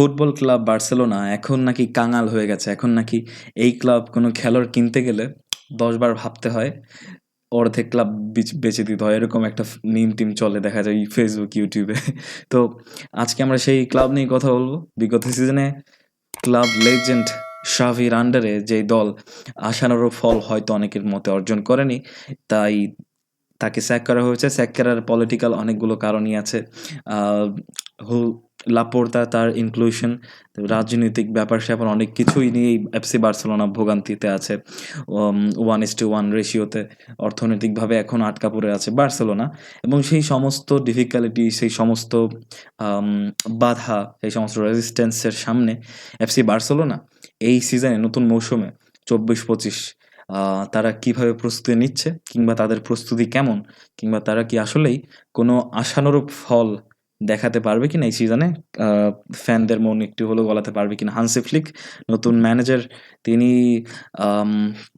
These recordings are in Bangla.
ফুটবল ক্লাব বার্সেলোনা এখন নাকি কাঙাল হয়ে গেছে। এখন নাকি এই ক্লাব কোনো খেলোয়াড় কিনতে গেলে দশবার ভাবতে হয়, অর্ধেক ক্লাব বেচে দিতে হয়। এরকম একটা নিম টিম চলে দেখা যায় ফেসবুক ইউটিউবে তো আজকে আমরা সেই ক্লাব নিয়ে কথা বলব। বিগত সিজনে ক্লাব লেজেন্ড শাভির আন্ডারে যে দল আশানুরূপ ফল হয়তো অনেকের মতে অর্জন করেনি, তাই তাকে স্যাক করা হয়েছে। স্যাক করার পলিটিক্যাল অনেকগুলো কারণই আছে। লাপোর্তা তার ইনক্লুশন রাজনৈতিক ব্যাপার স্যাপার অনেক কিছুই নিয়েই এফসি বার্সেলোনা ভোগান্তিতে আছে। ওয়ান ইস টু ওয়ান রেশিওতে অর্থনৈতিকভাবে এখন আটকা পড়ে আছে বার্সেলোনা এবং সেই সমস্ত ডিফিকাল্টি সেই সমস্ত বাধা, সেই সমস্ত রেজিস্ট্যান্সের সামনে এফসি বার্সেলোনা এই সিজনে নতুন মৌসুমে চব্বিশ পঁচিশ তারা কীভাবে প্রস্তুতি নিচ্ছে, কিংবা তাদের প্রস্তুতি কেমন, কিংবা তারা কি আসলেই কোনো আশানুরূপ ফল দেখাতে পারবে কিনা এই সিজনে ফ্যানদের মন একটু হলেও গলাতে পারবে কিনা? হানসি ফ্লিক নতুন ম্যানেজার তিনি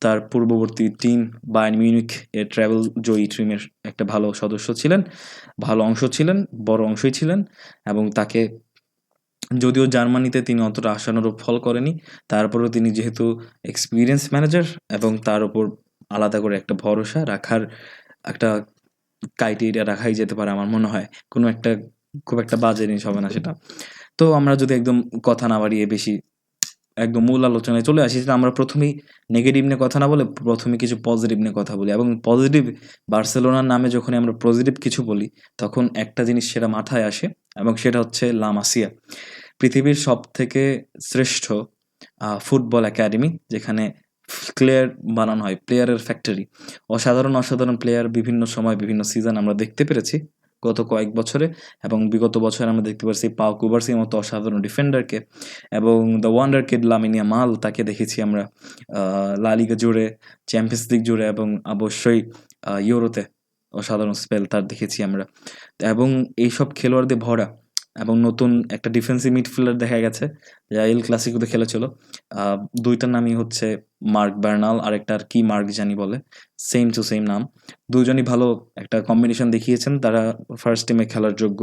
তার পূর্ববর্তী টিম বায়ার্ন মিউনিক এর ট্রাভেল জয়ী টিমের একটা ভালো সদস্য ছিলেন, ভালো অংশ ছিলেন, বড় অংশই ছিলেন এবং তাকে যদিও জার্মানিতে তিনি অতটা আশানুরূপ ফল করেনি, তারপরেও তিনি যেহেতু এক্সপিরিয়েন্স ম্যানেজার এবং তার উপর আলাদা করে একটা ভরসা রাখার একটা ক্রাইটেরিয়া রাখাই যেতে পারে আমার মনে হয়। কোনো একটা খুব একটা বাজে জিনিস হবে না সেটা। তো আমরা যদি একদম কথা না বাড়িয়ে বেশি একদম মূল আলোচনায় চলে আসি, সেটা আমরা প্রথমেই নেগেটিভ নিয়ে কথা না বলে প্রথমে কিছু পজিটিভ নিয়ে কথা বলি। এবং পজিটিভ বার্সেলোনার নামে যখন আমরা পজিটিভ কিছু বলি, তখন একটা জিনিস সেটা মাথায় আসে, এবং সেটা হচ্ছে লামাসিয়া পৃথিবীর সব থেকে শ্রেষ্ঠ ফুটবল একাডেমি, যেখানে প্লেয়ার বানানো হয় প্লেয়ারের ফ্যাক্টরি অসাধারণ অসাধারণ প্লেয়ার বিভিন্ন সময়, বিভিন্ন সিজন আমরা দেখতে পেরেছি। গত কয়েক বছরে এবং বিগত বছরে আমরা দেখতে পাচ্ছি পাও কুবার্সির মতো অসাধারণ ডিফেন্ডারকে এবং দ্য ওয়ান্ডার কিড লামিনিয়া মাল তাকে দেখেছি আমরা লালিগা জুড়ে চ্যাম্পিয়ন্স লিগ জুড়ে এবং অবশ্যই ইউরোতে অসাধারণ স্পেল তার দেখেছি আমরা। এবং এইসব খেলোয়াড়দের ভরা এবং নতুন একটা ডিফেন্সিভ মিডফিল্ডার দেখা গেছে, যা এল ক্লাসিকোতে খেলেছিল। দুইটার নামই হচ্ছে মার্ক বার্নাল আর একটা আর কি মার্ক জানি বলে। সেম টু সেম নাম। দুজনই ভালো একটা কম্বিনেশন দেখিয়েছেন। তারা ফার্স্ট টিমে খেলার যোগ্য,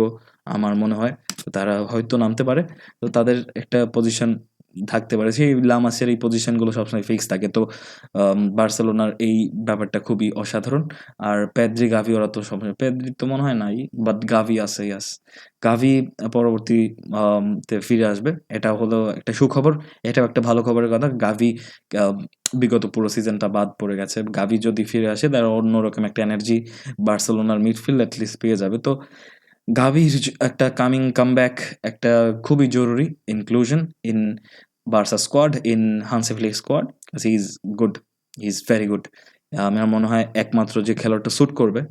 আমার মনে হয়। তারা হয়তো নামতে পারে। তো তাদের একটা পজিশন থাকতে পারে। সেই লামাসের এই পজিশনগুলো সবসময় ফিক্স থাকে। তো বার্সেলোনার এই ব্যাপারটা খুবই অসাধারণ। আর প্যাদ্রি গাভি, ওরা তো সবসময় প্যাদ্রি তো মনে হয় নাই বাট গাভি আছে ইয়াস গাভি পরবর্তী তে ফিরে আসবে। এটা হলো একটা সুখবর। এটাও একটা ভালো খবরের কথা। গাভি বিগত পুরো সিজনটা বাদ পড়ে গেছে। গাভি যদি ফিরে আসে তার অন্যরকম একটা এনার্জি বার্সেলোনার মিডফিল্ড অ্যাটলিস্ট পেয়ে যাবে। তো গাভির একটা কামিং কামব্যাক একটা খুবই জরুরি inclusion in Barca squad in Hansi Flick squad he is good he is very good আমার মনে হয় একমাত্র যে খেলোয়াড়টা শ্যুট করবে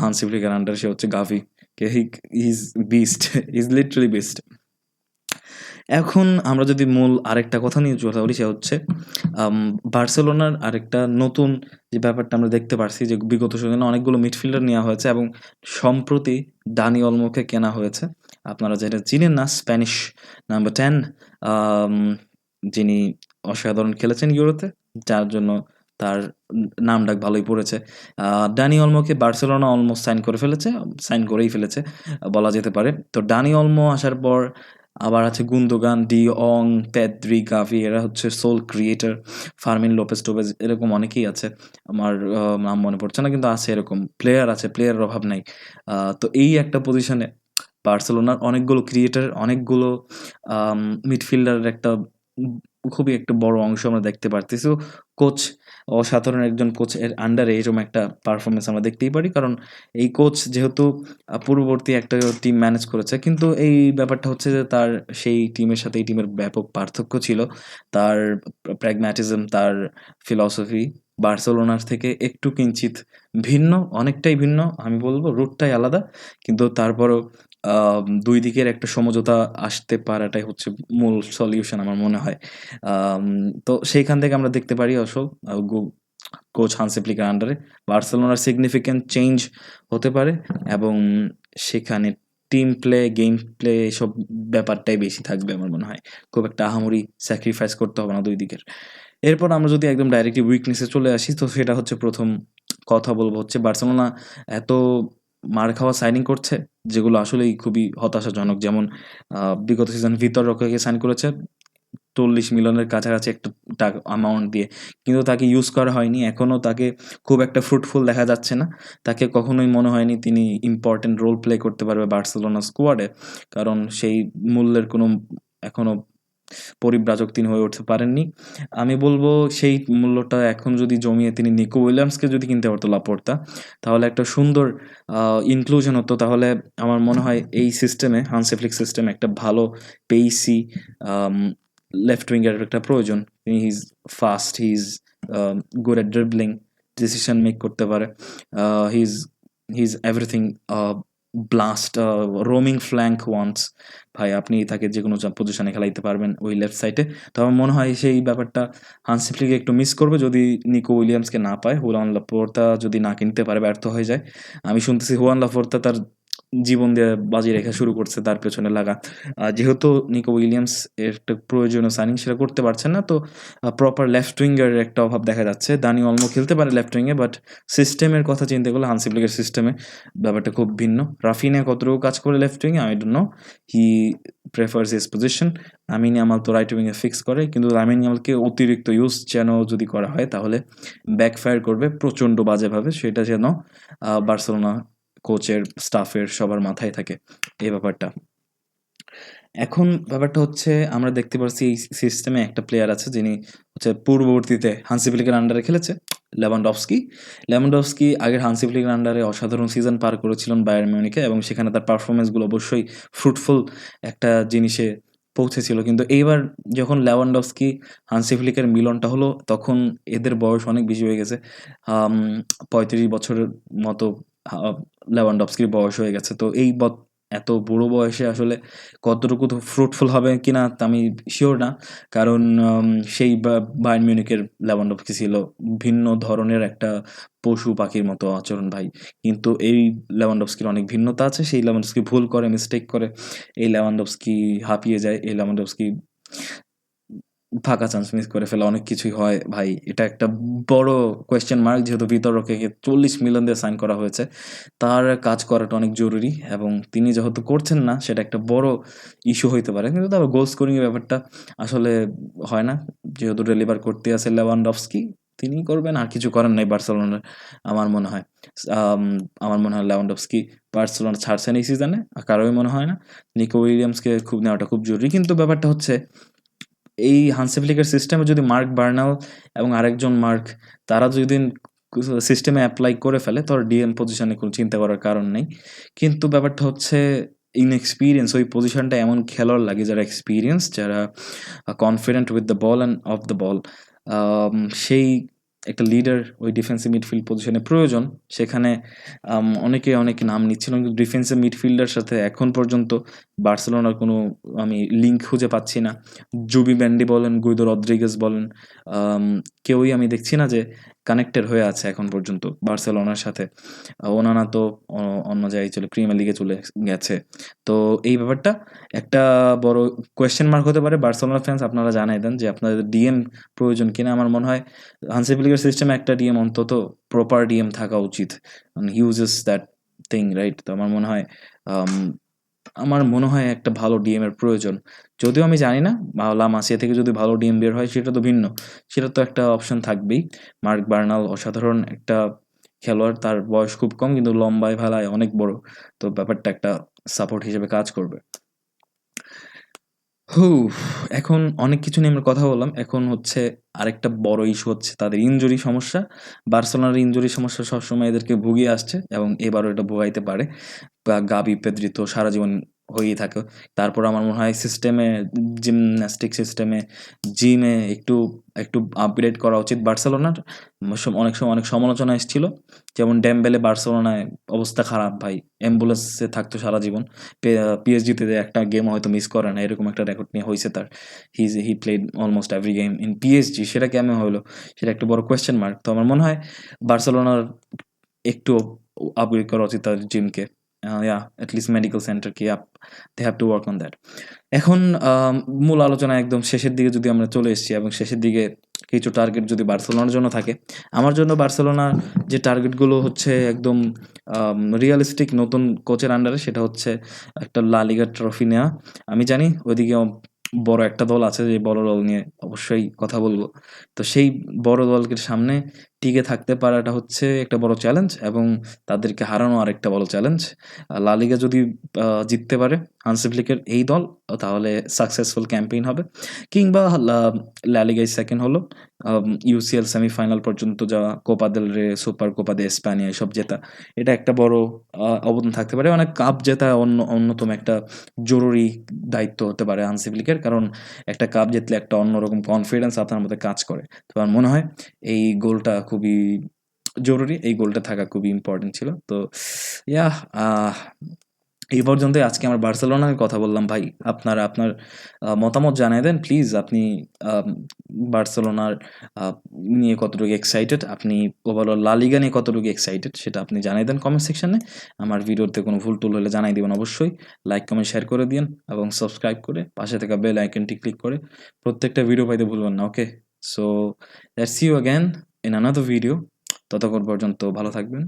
হানসিফলিকের আন্ডার সে হচ্ছে Gavi he is beast is literally beast এখন আমরা যদি মূল আরেকটা কথা নিয়ে কথা বলি সে হচ্ছে বার্সেলোনার আরেকটা নতুন যে ব্যাপারটা আমরা দেখতে পারছি যে বিগত সিজনে অনেকগুলো মিডফিল্ডার নেওয়া হয়েছে এবং সম্প্রতি দানি অলমোকে কেনা হয়েছে। আপনারা যেটা চিনেন না, স্প্যানিশ নাম্বার টেন যিনি অসাধারণ খেলেছেন ইউরোতে, যার জন্য তার নাম ডাক ভালোই পড়েছে। ডানি অলমোকে বার্সেলোনা অলমোস্ট সাইন করে ফেলেছে, সাইন করেই ফেলেছে, বলা যেতে পারে। তো ডানি অলমো আসার পর আবার আছে গুন্দোগান ডি অং প্যাদ্রি গাভি, এরা হচ্ছে সোল ক্রিয়েটার ফার্মিন লোপেস টোপেজ, এরকম অনেকেই আছে। আমার নাম মনে পড়ছে না, কিন্তু আছে এরকম। প্লেয়ার আছে প্লেয়ারের অভাব নাই। তো এই একটা পজিশনে বার্সেলোনার অনেকগুলো ক্রিয়েটার অনেকগুলো মিডফিল্ডারের একটা, খুবই একটা বড় অংশ আমরা দেখতে পারতেছি। কোচ অসাধারণ একজন কোচের আন্ডারে এরকম একটা পারফরমেন্স আমরা দেখতেই পারি। কারণ এই কোচ যেহেতু পূর্ববর্তী একটা টিম ম্যানেজ করেছে, কিন্তু এই ব্যাপারটা হচ্ছে যে তার সেই টিমের সাথে এই টিমের ব্যাপক পার্থক্য ছিল। তার প্র্যাগম্যাটিজম তার ফিলসফি বার্সেলোনার থেকে একটু কিঞ্চিত ভিন্ন, অনেকটাই ভিন্ন, আমি বলব রুটটাই আলাদা। কিন্তু তারপরও দুই দিকের একটা সমঝোতা আসতে পারাটাই হচ্ছে মূল সলিউশন আমার মনে হয়। তো সেইখান থেকে আমরা দেখতে পারি অশোক কোচ হানসেপ্লিকার আন্ডারে বার্সেলোনার সিগনিফিক্যান্ট চেঞ্জ হতে পারে এবং সেখানে টিম প্লে গেম প্লে এসব ব্যাপারটাই বেশি থাকবে আমার মনে হয়। খুব একটা আহামরি স্যাক্রিফাইস করতে হবে না দুই দিকের। এরপর আমরা যদি একদম ডাইরেক্টলি উইকনেসে চলে আসি, তো সেটা হচ্ছে প্রথম কথা বলব হচ্ছে বার্সেলোনা এত মার খাওয়া সাইনিং করছে, যেগুলো আসলেই খুবই হতাশাজনক। যেমন বিগত সিজন ভিতর রক্ষাকে সাইন করেছে, চল্লিশ মিলিয়নের কাছাকাছি একটা টাকা অ্যামাউন্ট দিয়ে। কিন্তু তাকে ইউজ করা হয়নি। এখনও তাকে খুব একটা ফ্রুটফুল দেখা যাচ্ছে না। তাকে কখনোই মনে হয়নি তিনি ইম্পর্টেন্ট রোল প্লে করতে পারবে বার্সেলোনা স্কোয়াডে কারণ সেই মূল্যের কোনো, এখনও পরিব্রাজক তিনি হয়ে উঠতে পারেননি। আমি বলব সেই মূল্যটা এখন যদি জমিয়ে তিনি নিকো উইলিয়ামসকে যদি কিনতে পারতো লাপোর্তা, তাহলে একটা সুন্দর ইনক্লুশন হতো। তাহলে আমার মনে হয় এই সিস্টেমে হানসেফ্লিক সিস্টেমে একটা ভালো পেইসি লেফট উইঙ্গের একটা প্রয়োজন। তিনি his fast his good at dribbling decision make করতে পারে। His his everything blast roaming flank once ভাই, আপনি তাকে যে কোনো পজিশনে খেলাইতে পারবেন ওই লেফট সাইডে তো আমার মনে হয় সেই ব্যাপারটা হানসিফলিকে একটু মিস করবে যদি নিকো উইলিয়ামসকে না পায়। হুয়ান লাপোর্তা যদি না কিনতে পারে, ব্যর্থ হয়ে যায়। আমি শুনতেছি হুয়ান লাপোর্তা তার জীবন দিয়ে বাজি রেখা শুরু করছে তার পেছনে লাগা। যেহেতু নিকো উইলিয়ামস একটা প্রয়োজনীয় সাইনিং সেটা করতে পারছেন না, তো প্রপার লেফট উইঙ্গের একটা অভাব দেখা যাচ্ছে। দানি অলম খেলতে পারে লেফট উইঙ্গে বাট সিস্টেমের কথা চিন্তা করলে হানসিফলিকের সিস্টেমে ব্যাপারটা খুব ভিন্ন। রাফিনা কতটুকু কাজ করে left উইংয়ে I don't know he prefers his position Amini Yamal তো রাইট উইংয়ে ফিক্স করে, কিন্তু আমিনি আমালকে অতিরিক্ত ইউজ যেন যদি করা হয়, তাহলে ব্যাকফায়ার করবে প্রচণ্ড বাজেভাবে, সেটা যেন বার্সেলোনা কোচের স্টাফের সবার মাথায় থাকে এই ব্যাপারটা। এখন ব্যাপারটা হচ্ছে আমরা দেখতে পাচ্ছি এই সিস্টেমে একটা প্লেয়ার আছে যিনি হচ্ছে পূর্ববর্তীতে হানসি ফ্লিকের আন্ডারে খেলেছে লেভানডফস্কি লেভানডফস্কি আগের হানসি ফ্লিকের আন্ডারে অসাধারণ সিজন পার করেছিলেন বায়ার মিউনিকে এবং সেখানে তার পারফরমেন্সগুলো অবশ্যই ফ্রুটফুল একটা জিনিসে পৌঁছেছিল। কিন্তু এইবার যখন লেভানডফস্কি হানসি ফ্লিকের মিলনটা হলো, তখন এদের বয়স অনেক বেশি হয়ে গেছে। পঁয়ত্রিশ বছরের মতো লেভানডফস্কির বয়স হয়ে গেছে। তো এই এত বুড়ো বয়সে আসলে কতটুকু ফ্রুটফুল হবে কিনা তা আমি শিওর না। কারণ সেই বায়ার্ন মিউনিকের লেভানডফস্কি ছিল ভিন্ন ধরনের একটা পশু পাখির মতো আচরণ ভাই। কিন্তু এই লেভানডফস্কির অনেক ভিন্নতা আছে, সেই লেভানডফস্কি ভুল করে মিস্টেক করে, এই লেভানডফস্কি হাঁপিয়ে যায়, এই লেভানডফস্কি ফাঁকা চান্স মিস করে ফেলে অনেক কিছুই হয়। ভাই, এটা একটা বড় কোয়েশ্চেন মার্ক যেহেতু বিতর্কে চল্লিশ মিলিয়ন দিয়ে সাইন করা হয়েছে। তার কাজ করাটা অনেক জরুরি এবং তিনি যেহেতু করছেন না, সেটা একটা বড় ইস্যু হইতে পারে। কিন্তু তারপর গোল স্কোরিংয়ের ব্যাপারটা আসলে হয় না। যেহেতু ডেলিভার করতে আছে লেভানডফস্কি তিনি করবেন, আর কিছু করেন নাই বার্সেলোনার আমার মনে হয়। আমার মনে হয় লেভানডফস্কি বার্সেলোনা ছাড়ছেন এই সিজনে আর কারোই মনে হয় না। নিকো উইলিয়ামসকে খুব নেওয়াটা খুব জরুরি। কিন্তু ব্যাপারটা হচ্ছে এই হানসেফলিকের সিস্টেমে যদি মার্ক বার্নাল এবং আরেকজন মার্ক তারা যদি সিস্টেমে অ্যাপ্লাই করে ফেলে তো ডিএম পজিশনে কোনো চিন্তা করার কারণ নেই। কিন্তু ব্যাপারটা হচ্ছে ইনএক্সপিরিয়েন্স ওই পজিশনটা এমন খেলোয়াড় লাগে যারা এক্সপিরিয়েন্স যারা confident with the ball and off the ball সেই একটা লিডার ওই ডিফেন্সিভ মিডফিল্ড পজিশনে প্রয়োজন। সেখানে অনেকে অনেক নাম নিচ্ছিল কিন্তু ডিফেন্সিভ মিডফিল্ডার সাথে এখন পর্যন্ত বার্সেলোনার কোনো, আমি লিঙ্ক খুঁজে পাচ্ছি না। জুবি ব্যান্ডি বলেন, গুইদো রদ্রিগেজ বলেন কেউই আমি দেখছি না যে কানেক্টেড হয়ে আছে এখন পর্যন্ত বার্সেলোনার সাথে। ওনানা তো অন্য জায়গায় চলে প্রিমিয়ার লিগে চলে গেছে। তো এই ব্যাপারটা একটা বড় কোয়েশ্চেন মার্ক হতে পারে। বার্সেলোনা ফ্যান্স আপনারা জানাই দেন যে আপনাদের ডিএম প্রয়োজন কিনা। আমার মনে হয় হানসেপিলিকের সিস্টেমে একটা ডিএম অন্তত প্রপার ডিএম থাকা উচিত। ইউজেস দ্যাট থিং রাইট তো আমার মনে হয় আমার মনে হয় একটা ভালো ডিএম এর প্রয়োজন। যদিও আমি জানি না লা মাসিয়া থেকে যদি ভালো ডিএম বের হয় সেটা তো ভিন্ন। সেটা তো একটা অপশন থাকবেই। মার্ক বার্নাল অসাধারণ একটা খেলোয়াড়, তার বয়স খুব কম কিন্তু লম্বায় ভালায় অনেক বড়। তো ব্যাপারটা একটা সাপোর্ট হিসেবে কাজ করবে। হু এখন অনেক কিছু নিয়ে আমরা কথা বললাম। এখন হচ্ছে আরেকটা বড় ইস্যু হচ্ছে তাদের ইঞ্জুরি সমস্যা। বার্সেলোনার ইঞ্জুরি সমস্যা সবসময় এদেরকে ভুগিয়ে আসছে এবং এবারও এটা ভোগাইতে পারে। গাবি, পেদ্রিত সারা জীবন হয়েই থাকে। তারপর আমার মনে হয় সিস্টেমে জিমন্যাস্টিক সিস্টেমে জিমে একটু একটু আপগ্রেড করা উচিত। বার্সেলোনার অনেক সময়, অনেক সমালোচনা এসেছিল। যেমন ড্যাম্বেলে বার্সেলোনায় অবস্থা খারাপ ভাই। অ্যাম্বুলেন্সে থাকতো সারা জীবন। পিএসজিতে একটা গেম হয়তো মিস করে না, এরকম একটা রেকর্ড নিয়ে হয়েছে তার। He he played almost every game in PSG সেটা কেমন হলো? সেটা একটা বড় কোয়েশ্চেন মার্ক তো আমার মনে হয় বার্সেলোনার একটু আপগ্রেড করা উচিত তার জিমকে ইয়া at least medical সেন্টারকে up they have to work on that এখন আম, মূল আলোচনা একদম শেষের দিকে যদি আমরা চলে এসেছি এবং শেষের দিকে কিছু টার্গেট যদি বার্সেলোনার জন্য থাকে আমার জন্য বার্সেলোনার যে টার্গেটগুলো হচ্ছে একদম রিয়েলিস্টিক নতুন কোচের আন্ডারে সেটা হচ্ছে একটা লা লিগার ট্রফি নেওয়া আমি জানি ওইদিকে বড় একটা দল আছে যে বড় দল নিয়ে অবশ্যই কথা বলব। তো সেই বড় দলকে সামনে টিকে থাকতে পারাটা হচ্ছে একটা বড় চ্যালেঞ্জ এবং তাদেরকে হারানো আরেকটা বড় চ্যালেঞ্জ লালিগা যদি জিততে পারে হান্সি লিগের এই দল, তাহলে সাকসেসফুল ক্যাম্পেইন হবে। কিংবা লালিগাই সেকেন্ড হলো। ইউসিএল সেমিফাইনাল পর্যন্ত যাওয়া কোপা দেল রে সুপার কোপা দে স্প্যানিয়া এসব জেতা, এটা একটা বড় অবদান থাকতে পারে। অনেক কাপ জেতা অন্য, অন্যতম একটা জরুরি দায়িত্ব হতে পারে ফ্লিকের কারণ একটা কাপ জিতলে একটা অন্যরকম কনফিডেন্স আপনার মধ্যে কাজ করে। তো আমার মনে হয় এই গোলটা খুবই জরুরি, এই গোলটা থাকা খুবই ইম্পর্টেন্ট ছিল। তো ইয়া এই পর্যন্তই আজকে আমার বার্সেলোনার কথা বললাম, ভাই। আপনারা আপনার মতামত জানিয়ে দেন প্লিজ আপনি বার্সেলোনার নিয়ে কতটুকু এক্সাইটেড আপনি ওভারঅল লা লিগা নিয়ে কতটুকু এক্সাইটেড সেটা আপনি জানিয়ে দেন কমেন্ট সেকশনে আমার ভিডিওতে কোনো ভুল টুল হলে জানাই দিবেন অবশ্যই। লাইক কমেন্ট শেয়ার করে দিন এবং সাবস্ক্রাইব করে পাশে থাকা বেল আইকনটি ক্লিক করে প্রত্যেকটা ভিডিও পাইতে ভুলবেন না okay so that's you again in another video ততক্ষণ পর্যন্ত ভালো থাকবেন।